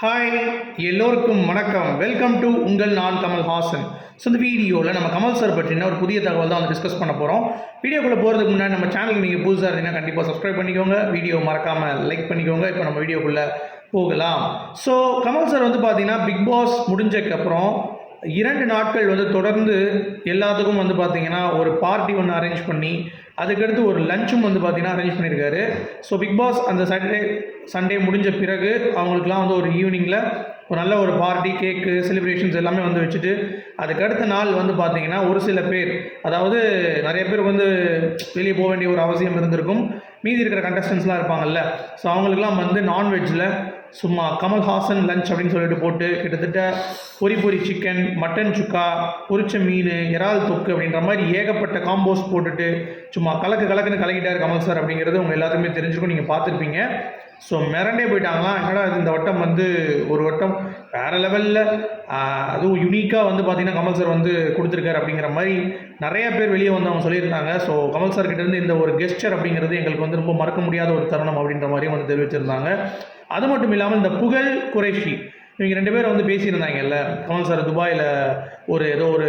Hi எல்லோருக்கும் வணக்கம். Welcome to உங்கள் நான் கமல் ஹாசன். ஸோ இந்த வீடியோவில் நம்ம கமல் சார் பற்றின ஒரு புதிய தகவல் தான் வந்து டிஸ்கஸ் பண்ண போகிறோம் வீடியோக்குள்ளே போகிறதுக்கு முன்னாடி நம்ம சேனலுக்கு நீங்கள் புதுசாக இருந்தீங்கன்னா கண்டிப்பாக சப்ஸ்கிரைப் பண்ணிக்கோங்க. வீடியோ மறக்காமல் லைக் பண்ணிக்கோங்க. இப்போ நம்ம வீடியோக்குள்ளே போகலாம். ஸோ கமல் சார் வந்து பார்த்தீங்கன்னா பிக் பாஸ் முடிஞ்சதுக்கப்புறம் இரண்டு நாட்கள் வந்து தொடர்ந்து எல்லாத்துக்கும் வந்து பார்த்தீங்கன்னா ஒரு பார்ட்டி ஒன்று அரேஞ்ச் பண்ணி அதுக்கடுத்து ஒரு லஞ்சும் வந்து பார்த்தீங்கன்னா அரேஞ்ச் பண்ணியிருக்காரு ஸோ பிக் பாஸ் அந்த சாட்டர்டே சண்டே முடிஞ்ச பிறகு அவங்களுக்குலாம் வந்து ஒரு ஈவினிங்கில் ஒரு நல்ல ஒரு பார்ட்டி கேக்கு செலிப்ரேஷன்ஸ் எல்லாமே வந்து வச்சுட்டு அதுக்கடுத்த நாள் வந்து பார்த்தீங்கன்னா ஒரு சில பேர் அதாவது நிறைய பேர் வந்து வெளியே போக வேண்டிய ஒரு அவசியம் இருந்திருக்கும். மீதி இருக்கிற கண்டஸ்டன்ஸ்லாம் இருப்பாங்கல்ல. ஸோ அவங்களுக்குலாம் வந்து நான்வெஜ்ஜில் சும்மா கமல்ஹாசன் லஞ்ச் அப்படின்னு சொல்லிட்டு போட்டு கிட்டத்தட்ட பொரி பொரி சிக்கன் மட்டன் சுக்கா பொரிச்ச மீன் இறால் தொக்கு அப்படின்ற மாதிரி ஏகப்பட்ட காம்போஸ் போட்டுட்டு சும்மா கலக்கு கலக்குன்னு கலக்கிட்டார் கமல் சார் அப்படிங்கிறது உங்கள் எல்லாத்துக்குமே தெரிஞ்சுக்கும் நீங்கள் பார்த்துருப்பீங்க. ஸோ மிரண்டே போயிட்டாங்களாம் என்னடா இது இந்த வட்டம் வந்து ஒரு வட்டம் வேறு லெவலில்? அதுவும் யுனிக்காக வந்து பார்த்திங்கன்னா கமல் சார் வந்து கொடுத்துருக்காரு அப்படிங்கிற மாதிரி நிறைய பேர் வெளியே வந்து அவங்க சொல்லியிருந்தாங்க. ஸோ கமல் சார் கிட்டேருந்து இந்த ஒரு கெஸ்டர் அப்படிங்கிறது எங்களுக்கு வந்து ரொம்ப மறக்க முடியாத ஒரு தருணம் அப்படின்ற மாதிரியும் வந்து தெரிவிச்சிருந்தாங்க. அது மட்டும் இல்லாமல் இந்த புகழ் குறைஷி இவங்க ரெண்டு பேரும் வந்து பேசியிருந்தாங்கல்ல கமல் சார் துபாயில் ஒரு ஏதோ ஒரு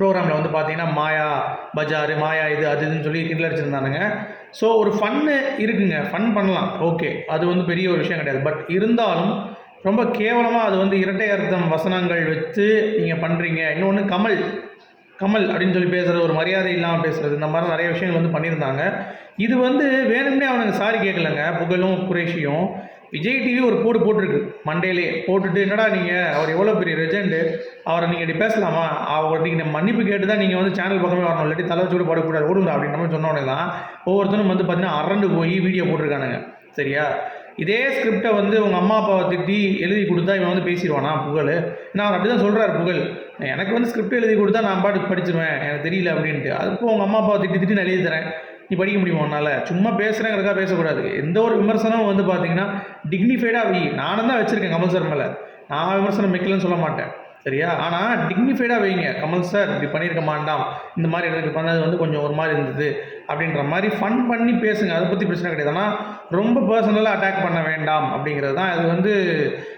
ப்ரோக்ராமில் வந்து பார்த்தீங்கன்னா மாயா பஜார் மாயா இது அது இதுன்னு சொல்லி கிண்டல் அடிச்சிருந்தானுங்க. ஸோ ஒரு ஃபன்னு இருக்குங்க. ஃபன் பண்ணலாம். ஓகே அது வந்து பெரிய ஒரு விஷயம் கிடையாது. பட் இருந்தாலும் ரொம்ப கேவலமாக அது வந்து இரட்டை அர்த்தம் வசனங்கள் வச்சு நீங்கள் பண்ணுறீங்க இன்னொன்று கமல். கமல் அப்படின்னு சொல்லி பேசுகிறது ஒரு மரியாதை இல்லாமல் பேசுகிறது இந்த மாதிரி நிறைய விஷயங்கள் வந்து பண்ணியிருந்தாங்க. இது வந்து வேணும்னே அவனுக்கு சாரி கேட்கலங்க. புகழும் குரேஷியும் விஜய் டிவி ஒரு போடு போட்டிருக்கு. மண்டேலே போட்டுட்டு என்னடா நீங்கள் அவர் எவ்வளோ பெரிய ரெஜெண்டு அவரை நீங்கள் இப்படி பேசலாமா? அவர் நீங்கள் மன்னிப்பு கேட்டு தான் நீங்கள் வந்து சேனல் பக்கமே வரணும். இல்லாட்டி தலை வச்சு கூட படக்கூடாது ஓடுங்க அப்படின்ற மாதிரி சொன்ன தான் ஒவ்வொருத்தரும் வந்து பார்த்தீங்கன்னா அரண்டு போய் வீடியோ போட்டிருக்கானுங்க. சரியா? இதே ஸ்கிரிப்டை வந்து உங்கள் அம்மா அப்பாவை திட்டி எழுதி கொடுத்தா இவன் வந்து பேசிடுவானா? புகழ். நான் அவர் அப்படி தான் சொல்கிறார் புகழ். எனக்கு வந்து ஸ்கிரிப்ட் எழுதி கொடுத்தா நான் பாட்டுக்கு படிச்சிருவேன். எனக்கு தெரியல அப்படின்ட்டு. அதுக்கும் உங்கள் அம்மா அப்பாவை திட்டி திட்டி நான் எழுதி தரேன். நீ படிக்க முடியுமா உன்னால்? சும்மா பேசுகிறேங்கிறதுக்காக பேசக்கூடாது. எந்த ஒரு விமர்சனம் வந்து பார்த்தீங்கன்னா டிக்னிஃபைடாக வி. நானும் தான் வச்சுருக்கேன் கமல் சார் மேலே. நான் விமர்சனம் வைக்கலன்னு சொல்ல மாட்டேன். சரியா? ஆனால் டிக்னிஃபைடாக வைங்க. கமல் சார் இப்படி பண்ணியிருக்க மாட்டாம் இந்த மாதிரி எனக்கு பண்ணது வந்து கொஞ்சம் ஒரு மாதிரி இருந்தது அப்படின்ற மாதிரி ஃபன் பண்ணி பேசுங்க. அதை பற்றி பிரச்சனை கிடையாது. ஆனால் ரொம்ப பர்சனலாக அட்டாக் பண்ண வேண்டாம் அப்படிங்கிறது தான். அது வந்து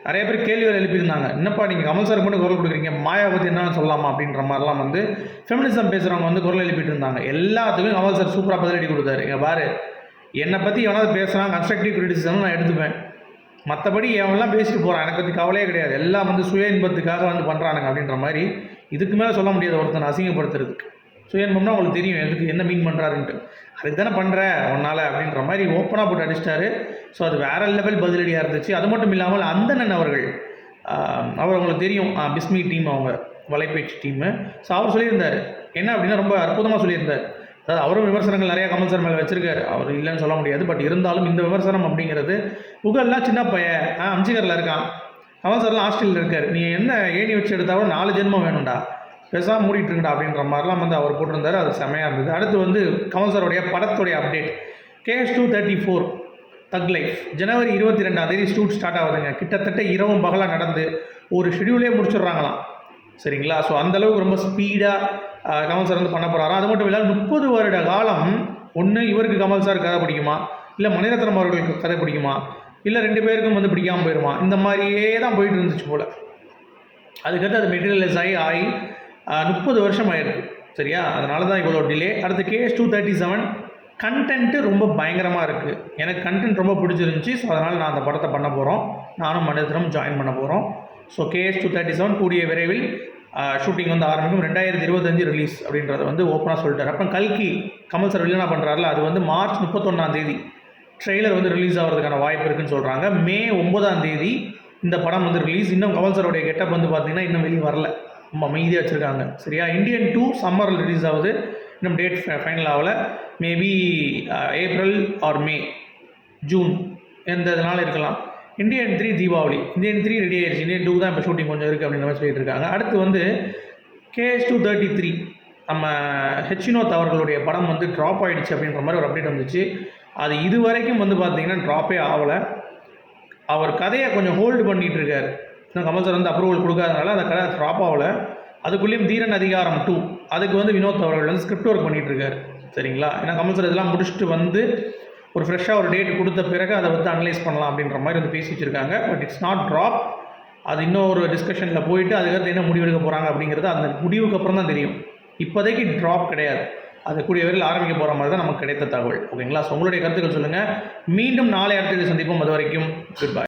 நிறைய பேர் கேள்விகள் எழுப்பியிருந்தாங்க. என்னப்பா நீங்கள் கமல் சார் மட்டும் குரல் கொடுக்குறீங்க. மாயா பற்றி என்னன்னு சொல்லலாமா அப்படின்ற மாதிரிலாம் வந்து ஃபெமினிசம் பேசுகிறவங்க வந்து குரல் எழுப்பிட்டு இருந்தாங்க எல்லாத்துக்கும் கமல் சார் சூப்பராக பதிலடி கொடுத்தாரு. இங்கே பாரு. என்னை பற்றி எவனாவது பேசுகிறான் கன்ஸ்ட்ரக்டிவ் கிரிட்டிசிசம் நான் எடுத்துப்பேன். மற்றபடி எவன்லாம் பேசிட்டு போகிறான் எனக்கு பற்றி கவலையே கிடையாது. எல்லாம் வந்து சுய இன்பத்துக்காக வந்து பண்ணுறானுங்க அப்படின்ற மாதிரி இதுக்கு மேலே சொல்ல முடியாது. ஒருத்தனை அசிங்கப்படுத்துறதுக்கு. சுய இன்பம்னா உங்களுக்கு தெரியும். எதுக்கு என்ன மீன் பண்ணுறாருன்ட்டு அதுக்கு தானே பண்ணுற உன்னால் அப்படின்ற மாதிரி ஓப்பனாக போட்டு அடிச்சிட்டாரு. ஸோ அது வேறு லெவல் பதிலடியாக இருந்துச்சு. அது மட்டும் இல்லாமல் அந்தணன் அவர்கள் அவர் உங்களுக்கு தெரியும். பிஸ்மி டீம் அவங்க வலைப்பேச்சு டீமு ஸோ அவர் சொல்லியிருந்தார். என்ன அப்படின்னா ரொம்ப அற்புதமாக சொல்லியிருந்தார். அதாவது அவரும் விமர்சனங்கள் நிறையா கமல் சார் மேலே வச்சிருக்காரு. அவர் இல்லைன்னு சொல்ல முடியாது பட் இருந்தாலும் இந்த விமர்சனம் அப்படிங்கிறது புகழ்லாம் சின்ன பையன். ஆ அம்ஜிகரில் இருக்கான். கமல் சார்லாம் ஹாஸ்டலில் இருக்கார். நீ என்ன ஏணி வச்சு எடுத்தாலும் நாலு ஜென்மம் வேணும்டா. பெருசாக மூடிட்டு இருக்கடா அப்படின்ற மாதிரிலாம் வந்து அவர் போட்டிருந்தாரு. அது செமையாக இருந்தது. அடுத்து வந்து கமல் சாருடைய படத்துடைய update KS two thirty four thug life ஜனவரி இருபத்தி ரெண்டாம் தேதி ஷூட் ஸ்டார்ட் ஆகுதுங்க. கிட்டத்தட்ட இரவும் பகலாக நடந்து ஒரு ஷெடியூலே முடிச்சிடுறாங்களாம். சரிங்களா? ஸோ அந்தளவுக்கு ரொம்ப ஸ்பீடாக கமல் சார் வந்து பண்ண போகிறாரோ அது மட்டும் இல்லாமல் முப்பது வருட காலம் ஒன்று இவருக்கு கமல் சார் கதை பிடிக்குமா? இல்லை மணிரத்னம் அவர்களுக்கு கதை பிடிக்குமா? இல்லை ரெண்டு பேருக்கும் வந்து பிடிக்காமல் போயிடுமா இந்த மாதிரியே தான் போயிட்டு இருந்துச்சு போல். அதுக்கடுத்து அது மெட்டீரியலைஸ் ஆகி ஆகி முப்பது வருஷம் ஆயிருக்கு. சரியா? அதனால தான் இவ்வளோ டிலே அடுத்து KS two thirty seven content ரொம்ப பயங்கரமாக இருக்குது எனக்கு கண்டென்ட் ரொம்ப பிடிச்சிருந்துச்சி. ஸோ அதனால் நான் அந்த படத்தை பண்ண போகிறோம் நானும் மனிதனும் ஜாயின் பண்ண போகிறோம் so KS two thirty seven கூடிய விரைவில் ஷூட்டிங் வந்து ஆரம்பிக்கும். ரெண்டாயிரத்தி இருபத்தஞ்சு ரிலீஸ் அப்படின்றத வந்து ஓப்பனாக சொல்லிட்டார். அப்புறம் கல்கி கமல் சார் வெளியான பண்ணுறாருல அது வந்து மார்ச் முப்பத்தொன்னாம் தேதி ட்ரெய்லர் வந்து ரிலீஸ் ஆகிறதுக்கான வாய்ப்பு இருக்குன்னு சொல்கிறாங்க மே ஒன்பதாம் தேதி இந்த படம் வந்து ரிலீஸ் இன்னும் கமல் சாருடைய கெட்டப் வந்து பார்த்தீங்கன்னா இன்னும் வெளியே வரல. ரொம்ப அமைதியாக வச்சுருக்காங்க. சரியா? இந்தியன் டூ சம்மரில் ரிலீஸ் ஆகுது. இன்னும் டேட் ஃபைனல் ஆகல. Maybe April or May June எந்த இதனால இருக்கலாம். Indian three Deepavali Indian three ready ஆயிடுச்சு. இந்தியன் டூ தான் இப்போ ஷூட்டிங் கொஞ்சம் இருக்குது அப்படின்ற மாதிரி சொல்லிட்டு இருக்காங்க அடுத்து வந்து கேஎஸ் டூ தேர்ட்டி த்ரீ நம்ம ஹெச்வினோத் அவர்களுடைய படம் வந்து ட்ராப் ஆகிடுச்சு அப்படின்ற மாதிரி ஒரு அப்டேட் வந்துச்சு. அது இது வரைக்கும் வந்து பார்த்தீங்கன்னா ட்ராப்பே ஆகலை. அவர் கதையை கொஞ்சம் ஹோல்டு பண்ணிகிட்டு இருக்கார் இன்னும் கமல் சார் வந்து அப்ரூவல் கொடுக்காதனால அந்த கதை ட்ராப் ஆகலை. அதுக்குள்ளேயும் தீரன் அதிகாரம் டூ அதுக்கு வந்து வினோத் அவர்கள் வந்து ஸ்கிரிப்ட் ஒர்க் பண்ணிகிட்டு இருக்கார் சரிங்களா? ஏன்னா கமல் சார் இதெல்லாம் முடிச்சுட்டு வந்து ஒரு ஃப்ரெஷ்ஷாக ஒரு டேட் கொடுத்த பிறகு அதை வந்து அனலைஸ் பண்ணலாம் அப்படின்ற மாதிரி வந்து பேசி வச்சுருக்காங்க. பட் இட்ஸ் நாட் ட்ராப் அது இன்னும் ஒரு டிஸ்கஷனில் போயிட்டு அதுக்கடுத்து என்ன முடிவெடுக்க போகிறாங்க அப்படிங்கிறது அந்த முடிவுக்கு அப்புறம் தான் தெரியும். இப்போதைக்கு ட்ராப் கிடையாது. அது கூடிய விரைவில் ஆரம்பிக்க போகிற மாதிரி தான் நமக்கு கிடைத்த தகவல். ஓகேங்களா ஸோ உங்களுடைய கருத்துக்கள் சொல்லுங்கள் மீண்டும் நாளை அடுத்த சந்திப்போம். அது வரைக்கும் குட் பாய்